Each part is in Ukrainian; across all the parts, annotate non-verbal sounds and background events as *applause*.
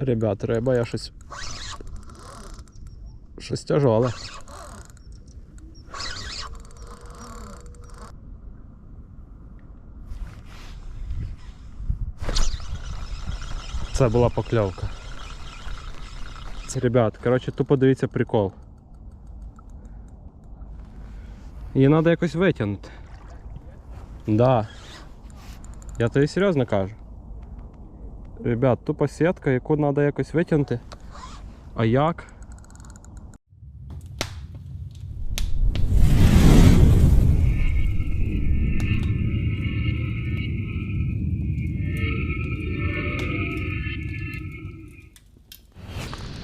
Ребят, риба, я щось. Щось тяжоле. Це була покльовка. Це, ребят, коротше, тупо дивіться прикол. Її треба якось витягнути. Да. Я тобі серйозно кажу. Ребят, тупо сітка, яку треба якось витягнути. А як?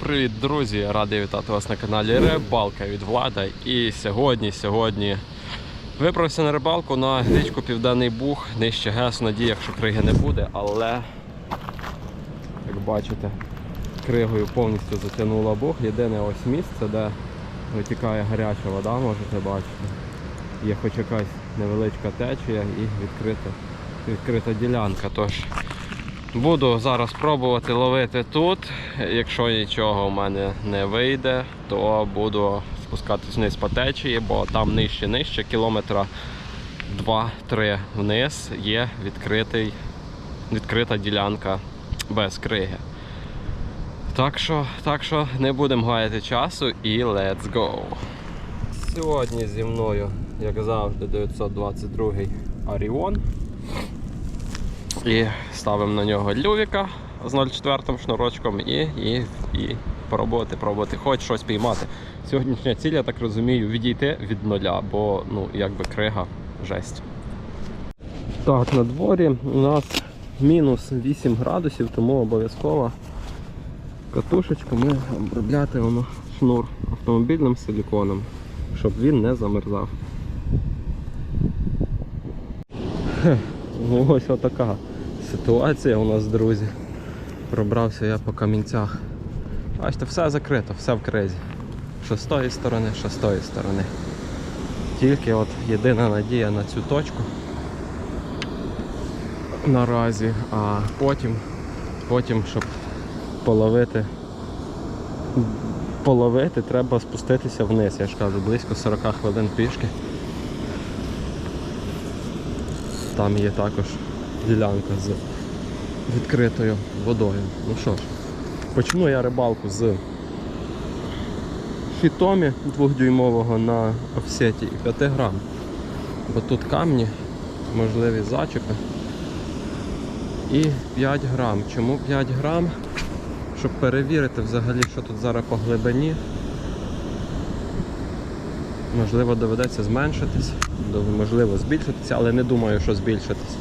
Привіт, друзі! Радий вітати вас на каналі Рибалка від Влада. І сьогодні, сьогодні виправився на рибалку на річку Південний Буг, нижче ГЕС, в якщо криги не буде, але бачите, кригою повністю затягнула Буг. Єдине ось місце, де витікає гаряча вода, можете бачити. Є хоч якась невеличка течія і відкрита, відкрита ділянка. Тож Буду зараз пробувати ловити тут. Якщо нічого в мене не вийде, то буду спускатись вниз по течії, бо там нижче нижче, кілометра 2-3 вниз є відкритий, відкрита ділянка без криги. Так що, так що не будемо гаяти часу і let's go. Сьогодні зі мною, як завжди, 922 Аріон. І ставимо на нього лювіка з 0,4 шнурочком і, і, і пробувати, пробувати, хоч щось піймати. Сьогоднішня ціль, я так розумію, відійти від нуля, бо ну, якби крига жесть. Так, на дворі у нас мінус 8 градусів, тому обов'язково катушечку ми оброблятимемо шнур автомобільним силіконом, щоб він не замерзав. Ну, ось отака ситуація у нас, друзі. Пробрався я по камінцях. Бачите, все закрито, все в кризі. Що з тої сторони, що з тої сторони. Тільки от єдина надія на цю точку наразі, а потім, потім, щоб половити, половити, треба спуститися вниз. Я ж кажу, близько 40 хвилин пішки. Там є також ділянка з відкритою водою. Ну що ж, почну я рибалку з фітомі 2-дюймового на офсеті і 5 грам. Бо тут камні, можливі зачепи. І 5 грам. Чому 5 грам? Щоб перевірити взагалі, що тут зараз по глибині. Можливо, доведеться зменшитись, можливо збільшитися, але не думаю, що збільшитись.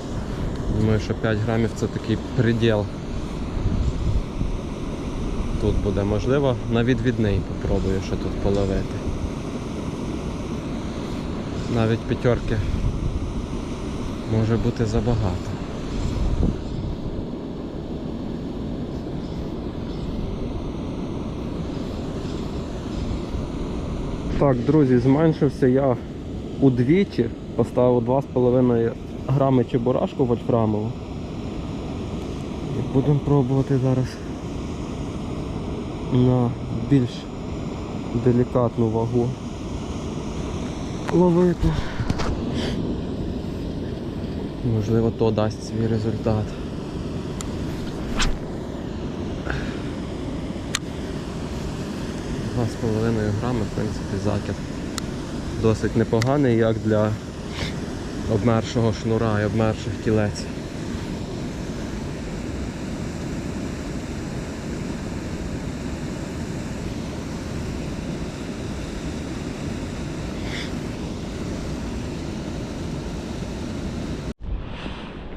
Думаю, що 5 грамів це такий приділ. Тут буде можливо на відвідний попробую, що тут половити. Навіть п'ятерки може бути забагато. Так, друзі, зменшився я удвічі, поставив 2,5 грами чебурашку вольфрамову. І будемо пробувати зараз на більш делікатну вагу ловити. Можливо, то дасть свій результат. Два з половиною грами, в принципі, закид досить непоганий, як для обмершого шнура і обмерших кілець.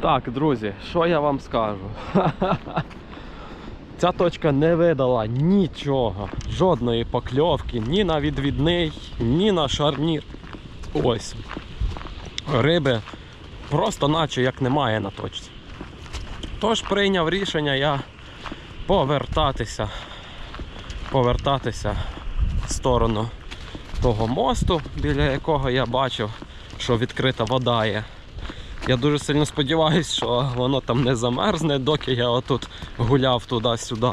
Так, друзі, що я вам скажу? *laughs* Ця точка не видала нічого, жодної покльовки, ні на відвідний, ні на шарнір. Ось. Риби просто наче як немає на точці. Тож прийняв рішення я повертатися, повертатися в сторону того мосту, біля якого я бачив, що відкрита вода є. Я дуже сильно сподіваюся, що воно там не замерзне, доки я отут гуляв туди-сюди.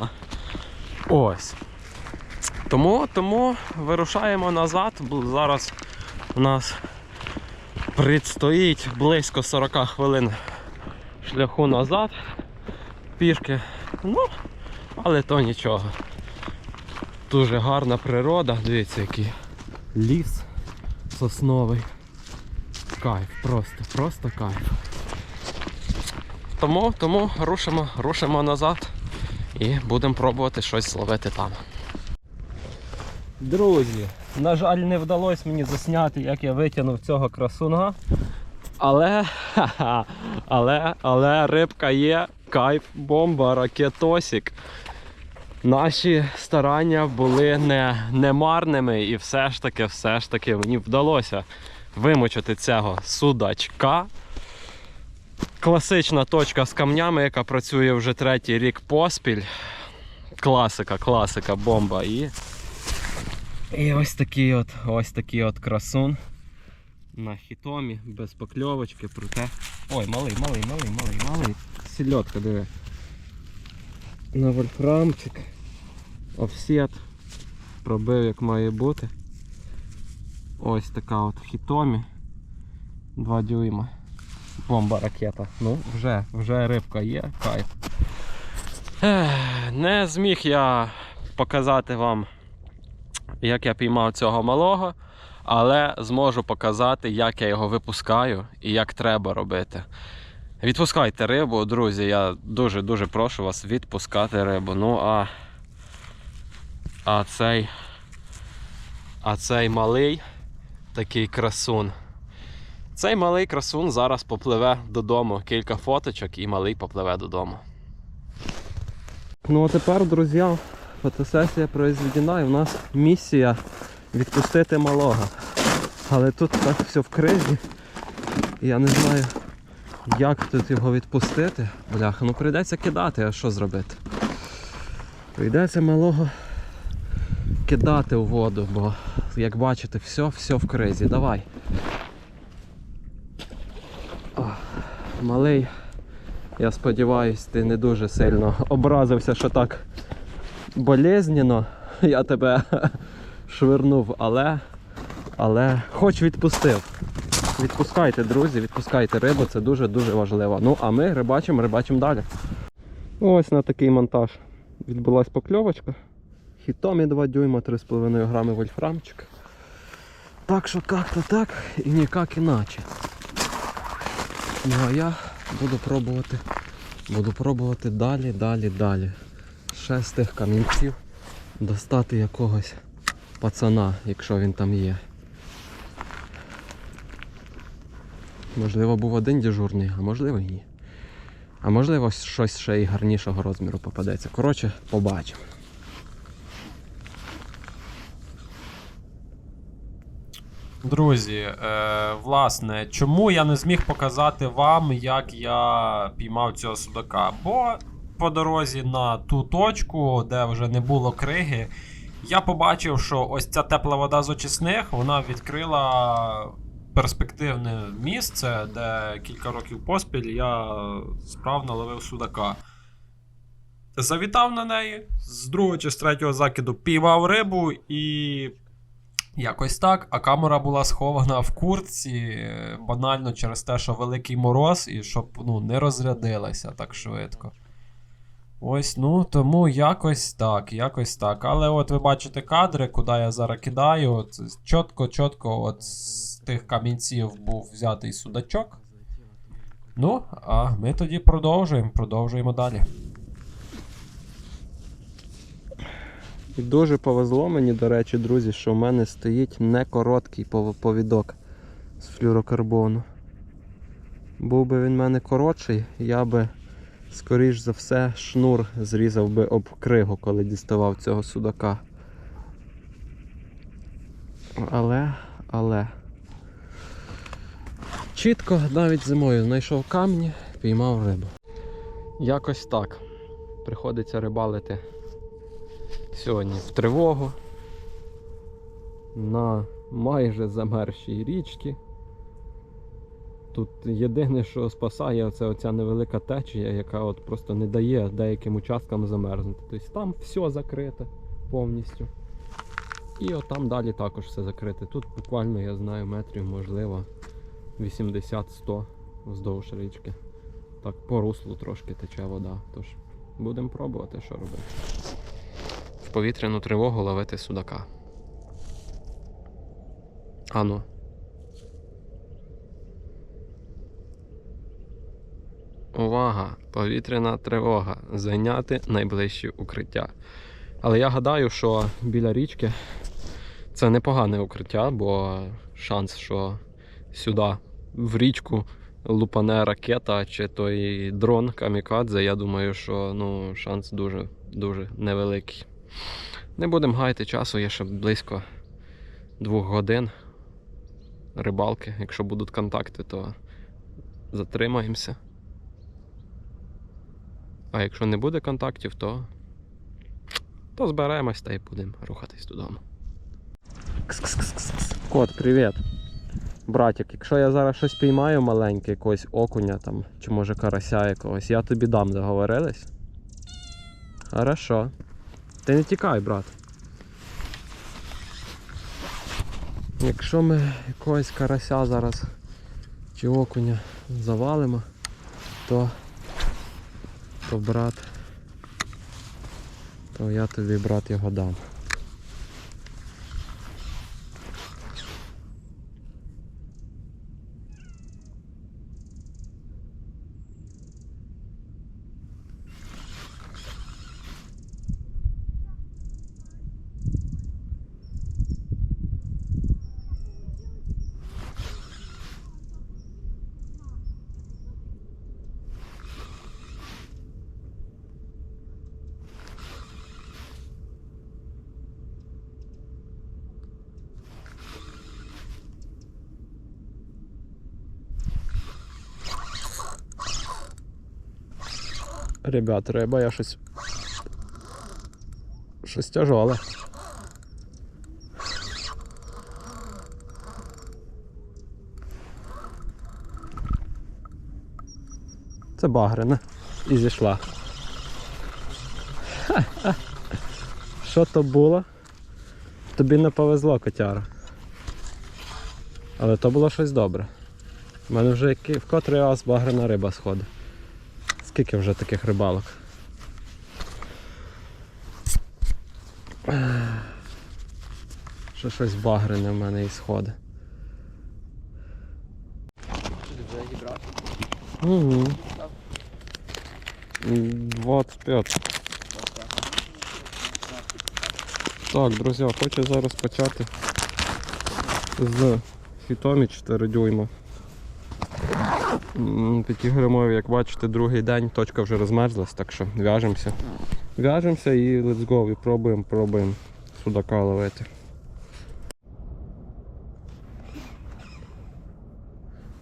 Ось. Тому, тому вирушаємо назад. Зараз у нас предстоїть близько 40 хвилин шляху назад. Пішки. Ну, але то нічого. Дуже гарна природа. Дивіться, який ліс сосновий. Кайф, просто, просто кайф. Тому, тому рушимо, рушимо назад і будемо пробувати щось зловити там. Друзі, на жаль, не вдалося мені засняти, як я витягнув цього красуна. Але, але, але рибка є, кайф, бомба, ракетосік. Наші старання були не, не марними, і все ж таки, все ж таки мені вдалося вимочити цього судачка. Класична точка з камнями, яка працює вже третій рік поспіль. Класика, класика, бомба. І, і ось такий от, ось такий от красун на хітомі, без покльовочки, проте. Ой, малий, малий, малий, малий, малий. Сільотка, диви. На вольфрамчик. Офсет. Пробив як має бути. Ось така от хітомі. 2 дюйма. Бомба ракета. Ну, вже, вже рибка є, кайф. Не зміг я показати вам, як я піймав цього малого, але зможу показати, як я його випускаю і як треба робити. Відпускайте рибу, друзі. Я дуже-дуже прошу вас відпускати рибу. Ну а, а цей. А цей малий такий красун. Цей малий красун зараз попливе додому. Кілька фоточок і малий попливе додому. Ну а тепер, друзі, фотосесія произведена і в нас місія відпустити малого. Але тут так все в кризі. Я не знаю, як тут його відпустити. Бляха, ну прийдеться кидати, а що зробити? Прийдеться малого кидати у воду, бо як бачите, все, все в кризі. Давай. О, малий, я сподіваюсь, ти не дуже сильно образився, що так болезненно я тебе *laughs* швирнув, але, але хоч відпустив. Відпускайте, друзі, відпускайте рибу, це дуже-дуже важливо. Ну, а ми рибачимо, рибачимо далі. Ось на такий монтаж відбулась покльовочка. Хітомі 2 дюйма, 3,5 грами вольфрамчик. Так що як-то так і ніяк іначе. Ну а я буду пробувати, буду пробувати далі, далі, далі. Ще з тих камінців достати якогось пацана, якщо він там є. Можливо, був один дежурний, а можливо і ні. А можливо, щось ще й гарнішого розміру попадеться. Коротше, побачимо. Друзі, е, власне, чому я не зміг показати вам, як я піймав цього судака? Бо по дорозі на ту точку, де вже не було криги, я побачив, що ось ця тепла вода з очисних вона відкрила перспективне місце, де кілька років поспіль я справно ловив судака. Завітав на неї, з другого чи з третього закиду піймав рибу і Якось так, а камера була схована в куртці, е, банально через те, що великий мороз, і щоб ну, не розрядилася так швидко. Ось, ну, тому якось так, якось так. Але от ви бачите кадри, куди я зараз кидаю. От, чітко-чітко от з тих камінців був взятий судачок. Ну, а ми тоді продовжуємо, продовжуємо далі. І дуже повезло мені, до речі, друзі, що в мене стоїть не короткий повідок з флюрокарбону. Був би він в мене коротший, я би, скоріш за все, шнур зрізав би об кригу, коли діставав цього судака. Але, але. Чітко навіть зимою знайшов камні, піймав рибу. Якось так. Приходиться рибалити сьогодні в тривогу на майже замерзшій річці. Тут єдине, що спасає, це оця невелика течія, яка от просто не дає деяким участкам замерзнути. Тобто там все закрите повністю. І от там далі також все закрите. Тут буквально, я знаю, метрів, можливо, 80-100 вздовж річки. Так, по руслу трошки тече вода. Тож будемо пробувати, що робити. Повітряну тривогу ловити судака. Ану. Увага! Повітряна тривога. Зайняти найближче укриття. Але я гадаю, що біля річки це непогане укриття, бо шанс, що сюди, в річку, лупане ракета чи той дрон камікадзе, я думаю, що ну, шанс дуже, дуже невеликий. Не будемо гаяти часу, є ще близько двох годин рибалки. Якщо будуть контакти, то затримаємося. А якщо не буде контактів, то, то зберемось та й будемо рухатись додому. Кот, привіт. Братик, якщо я зараз щось піймаю маленьке, якогось окуня там, чи може карася якогось, я тобі дам, договорились? Хорошо. Ти не тікай, брат. Якщо ми якогось карася зараз чи окуня завалимо, то то брат, то я тобі, брат, його дам. Ребят, риба, я щось. Щось тяжоле. Це багрина. І зійшла. Ха-ха. *laughs* Що то було? Тобі не повезло, котяра. Але то було щось добре. У мене вже в котрий раз багрина риба сходить. Скільки вже таких рибалок? Що щось багрене в мене і сходить. Угу. 25. Так, друзі, хочу зараз почати з фітомі 4 дюйма. 5 грамові, як бачите, другий день, точка вже розмерзлась, так що в'яжемося. В'яжемося і let's go, і пробуємо, пробуємо судака ловити.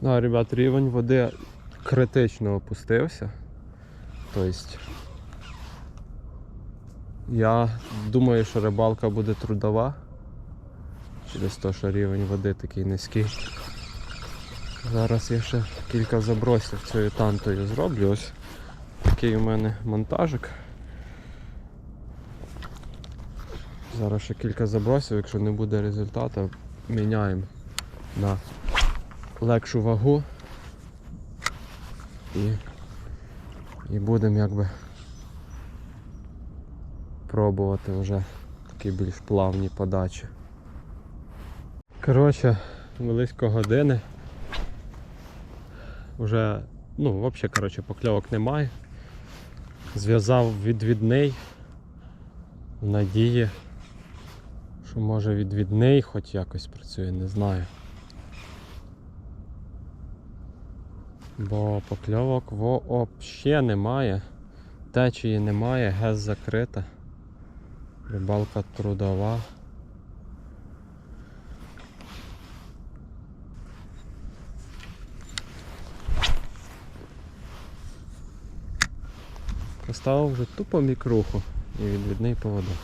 Да, ребят, рівень води критично опустився. Тобто я думаю, що рибалка буде трудова. Через те, що рівень води такий низький. Зараз я ще кілька забросів цією тантою зроблю. Ось такий у мене монтажик. Зараз ще кілька забросів, якщо не буде результату, міняємо на легшу вагу і, і будемо якби пробувати вже такі більш плавні подачі. Коротше, близько години. Уже, ну, взагалі, коротше, покльовок немає. Зв'язав відвідний в надії, що може відвідний хоч якось працює, не знаю. Бо покльовок взагалі немає, течії немає, гез закрита. Рибалка трудова. Поставив вже тупо мікруху і відвідний поводок.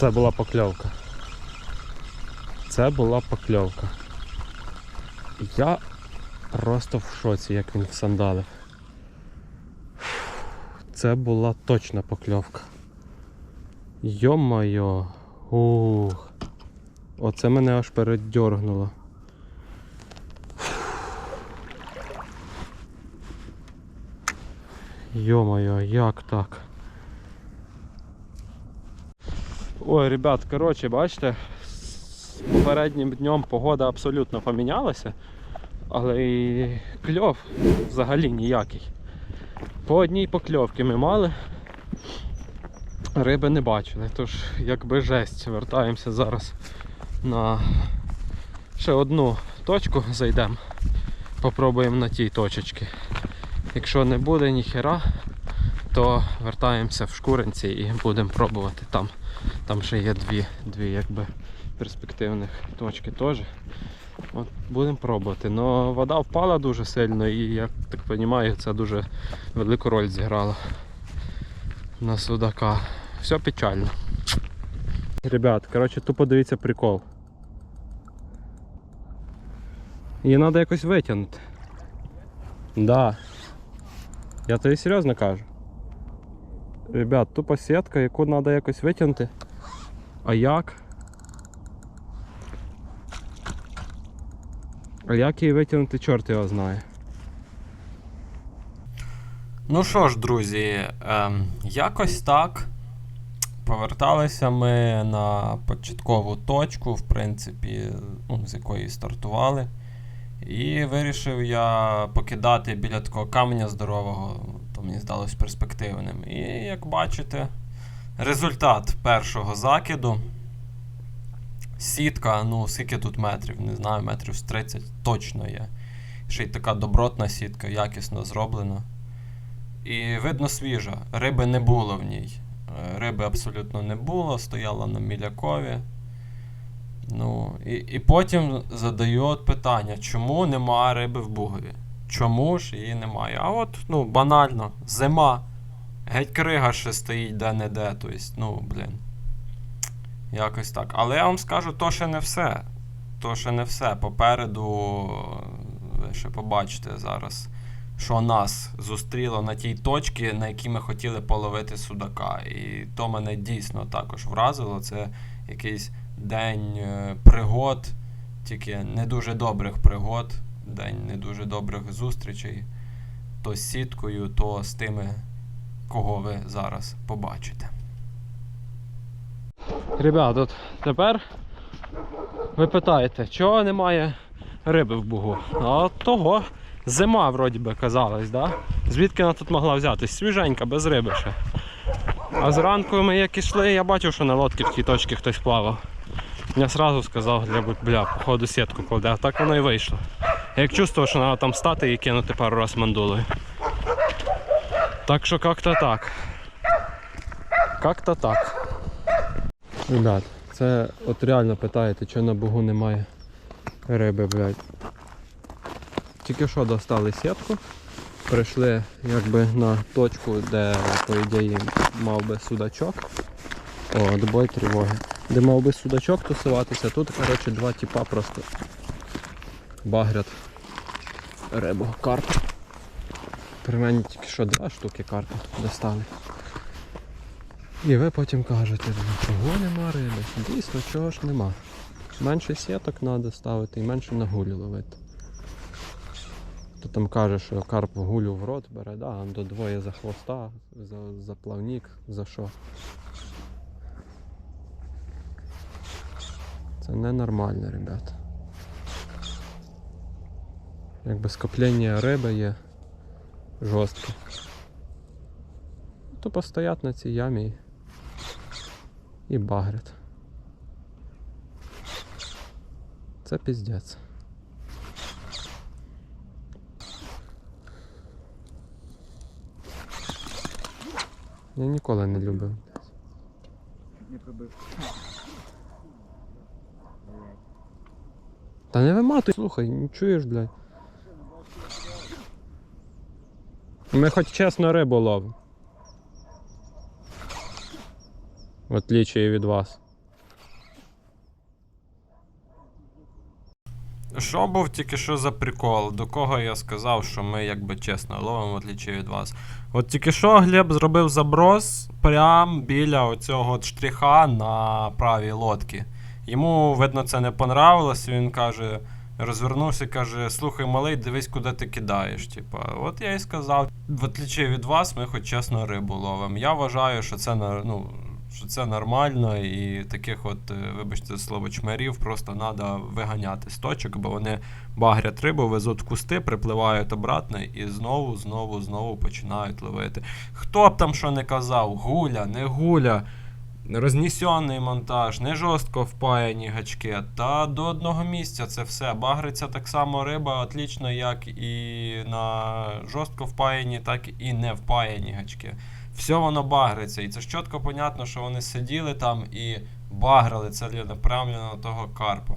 Це була покльовка. Це була покльовка. Я просто в шоці, як він всандалив. Це була точна покльовка. Йо-моє. Ух. Оце мене аж передьоргнуло. Йо-моє, як так? Ой, ребят, коротше, бачите, з попереднім днем погода абсолютно помінялася, але і кльов взагалі ніякий. По одній покльовці ми мали, риби не бачили, тож якби жесть, вертаємося зараз на ще одну точку, зайдемо, попробуємо на тій точечці. Якщо не буде ніхера, то вертаємося в шкуринці і будемо пробувати там. Там ще є дві, дві якби перспективних точки теж. От будемо пробувати. Но вода впала дуже сильно і, як так розумію, це дуже велику роль зіграло на судака. Все печально. Ребят, коротше, тупо дивіться прикол. Її треба якось витягнути. Да. Я тобі серйозно кажу. Ребят, тупо сітка, яку треба якось витягнути. А як? А як її витягнути, чорт його знає. Ну що ж, друзі, ем, якось так. Поверталися ми на початкову точку, в принципі, ну, з якої стартували. І вирішив я покидати біля такого каменя здорового, то мені здалось перспективним. І як бачите, результат першого закиду. Сітка, ну скільки тут метрів, не знаю, метрів з 30 точно є. Ще й така добротна сітка, якісно зроблена. І видно свіжа. Риби не було в ній. Е, Риби абсолютно не було, стояла на мілякові. Ну, і, і потім задаю от питання, чому немає риби в Бугові? Чому ж її немає? А от, ну, банально, зима. Геть крига ще стоїть де-не-де. Тобто, ну, блін. Якось так. Але я вам скажу, то ще не все. То ще не все. Попереду ви ще побачите зараз, що нас зустріло на тій точці, на якій ми хотіли половити судака. І то мене дійсно також вразило. Це якийсь день е, пригод, тільки не дуже добрих пригод, день не дуже добрих зустрічей. То з сіткою, то з тими, кого ви зараз побачите. Ребят, от тепер ви питаєте, чого немає риби в бугу? А от того зима, вроді би, казалось, да? Звідки вона тут могла взятись? Свіженька, без риби ще. А зранку ми як ішли, я бачив, що на лодці в тій точці хтось плавав. Я сразу сказав, бля, походу сітку кладе, а так воно і вийшло. Як чувствував, що треба там стати і кинути пару раз мандулою. Так що як-то так. Как-то так. Ребят, це от реально питаєте, чого на Богу немає риби, блядь. Тільки що достали сітку, прийшли якби на точку, де по ідеї мав би судачок. О, добой тривоги. Де мав би судачок тусуватися, тут коротше два тіпа просто багрять рибу, карпа. При мені тільки що два штуки карпа достали. І ви потім кажете, «Ну, чого нема риби? Дійсно, чого ж нема. Менше сіток треба ставити і менше на гулю ловити. Хто там каже, що карп гулю в рот бере, да, а до двоє за хвоста, за, за плавник, за що. Це ненормально, ребята. Якби скоплення риби є жорстке. То постоять на цій ямі і багрять. Це піздець. Я ніколи не любив. Не пробив. Та не виматуй, слухай, не чуєш, блядь. Ми хоч чесно рибу ловимо. В отлічі від вас. Що був тільки що за прикол, до кого я сказав, що ми якби чесно ловимо, в отлічі від вас. От тільки що Глеб зробив заброс прямо біля оцього от штриха на правій лодці. Йому, видно, це не понравилось, він каже розвернувся і каже: слухай, малий, дивись, куди ти кидаєш. Типа, от я і сказав, в отличие від вас, ми хоч чесно рибу ловимо. Я вважаю, що це ну, що це нормально, і таких от, е, вибачте, слово чмерів просто треба виганяти з точок, бо вони багрять рибу, везуть кусти, припливають обратно і знову, знову, знову починають ловити. Хто б там що не казав, гуля, не гуля. Рознесений монтаж, не жорстко впаяні гачки. Та до одного місця це все. Багриться так само риба, отлічно, як і на жорстко впаяні, так і не впаяні гачки. Все воно багриться. І це чітко понятно, що вони сиділи там і баграли ціленаправленно того карпа.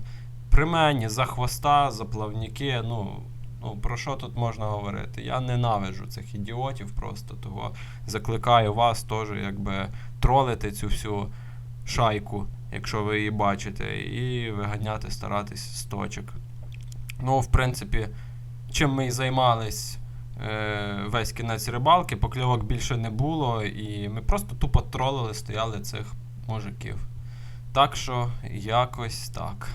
При мені за хвоста, за плавники, ну. Ну, про що тут можна говорити? Я ненавиджу цих ідіотів просто, того закликаю вас теж якби тролити цю всю шайку, якщо ви її бачите, і виганяти, старатись з точок. Ну, в принципі, чим ми і займались е, весь кінець рибалки, покльовок більше не було, і ми просто тупо тролили, стояли цих мужиків. Так що, якось так.